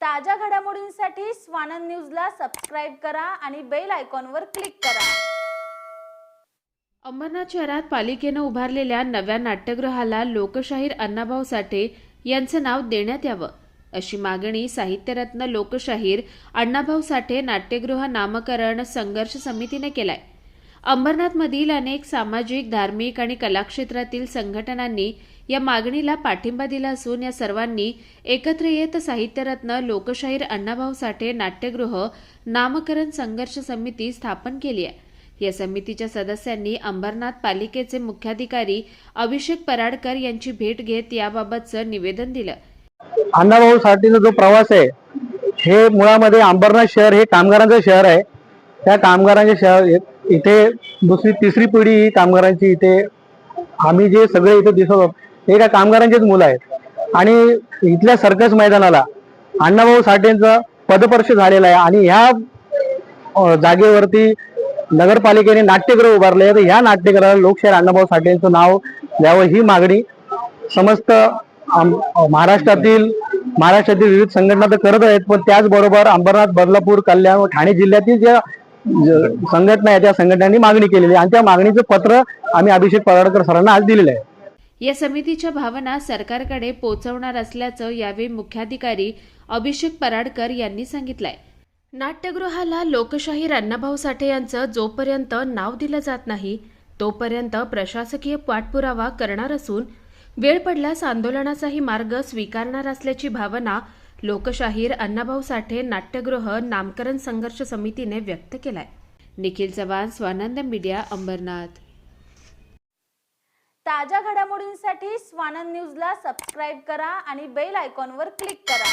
ताज्या घडामोडींसाठी स्वानंद न्यूजला सबस्क्राईब करा आणि बेल आयकॉनवर क्लिक करा. अंबरनाथ शहरात पालिकेनं उभारलेल्या नव्या नाट्यगृहाला लोकशाहीर अण्णाभाऊ साठे यांचं नाव देण्यात यावं अशी मागणी साहित्यरत्न लोकशाहीर अण्णाभाऊ साठे नाट्यगृह नामकरण संघर्ष समितीने केलाय. अंबरनाथमधील अनेक सामाजिक धार्मिक आणि कलाक्षेत्रातील संघटनांनी या मागणीला पाठिंबा दिला असून या सर्वांनी एकत्र येत साहित्यरत्न लोकशाहीर अण्णाभाऊ साठे नाट्यगृह नामकरण संघर्ष समिती स्थापन केली आहे. या समितीच्या सदस्यांनी अंबरनाथ पालिकेचे मुख्याधिकारी अभिषेक पराडकर यांची भेट घेत याबाबतचं निवेदन दिलं. अण्णाभाऊ साठेचा जो प्रवास आहे हे मुळामध्ये अंबरनाथ शहर हे कामगारांचं शहर आहे. त्या कामगारांचे शहर इथे दुसरी तिसरी पिढी ही कामगारांची इथे आम्ही जे सगळे इथे दिसत आहोत हे काय कामगारांचेच मुलं आहेत. आणि इथल्या सर्कस मैदानाला अण्णाभाऊ साठेंचा पदपर्श झालेला आहे आणि ह्या जागेवरती नगरपालिकेने नाट्यगृह उभारले आहे तर ह्या नाट्यगृहाला लोकशाहीर अण्णाभाऊ साठेंचं नाव द्यावं ही मागणी समस्त महाराष्ट्रातील महाराष्ट्रातील विविध संघटना तर करत आहेत पण त्याचबरोबर अंबरनाथ बदलापूर कल्याण व ठाणे जिल्ह्यातील ज्या संघटना आहे त्या संघटनांनी मागणी केलेली आणि त्या मागणीचं पत्र आम्ही अभिषेक पराडकर सरांना आज दिलेलं आहे. या समितीच्या भावना सरकारकडे पोहोचवणार असल्याचं यावेळी मुख्याधिकारी अभिषेक पराडकर यांनी सांगितलंय. नाट्यगृहाला लोकशाहीर अण्णाभाऊ साठे यांचं जोपर्यंत नाव दिलं जात नाही तोपर्यंत प्रशासकीय पाठपुरावा करणार असून वेळ पडल्यास आंदोलनाचाही मार्ग स्वीकारणार असल्याची भावना लोकशाहीर अण्णाभाऊ साठे नाट्यगृह नामकरण संघर्ष समितीने व्यक्त केलाय. निखिल चव्हाण स्वानंद मीडिया अंबरनाथ. ताज्या घडामोडींसाठी स्वानंद न्यूजला सबस्क्राईब करा आणि बेल आयकॉनवर क्लिक करा.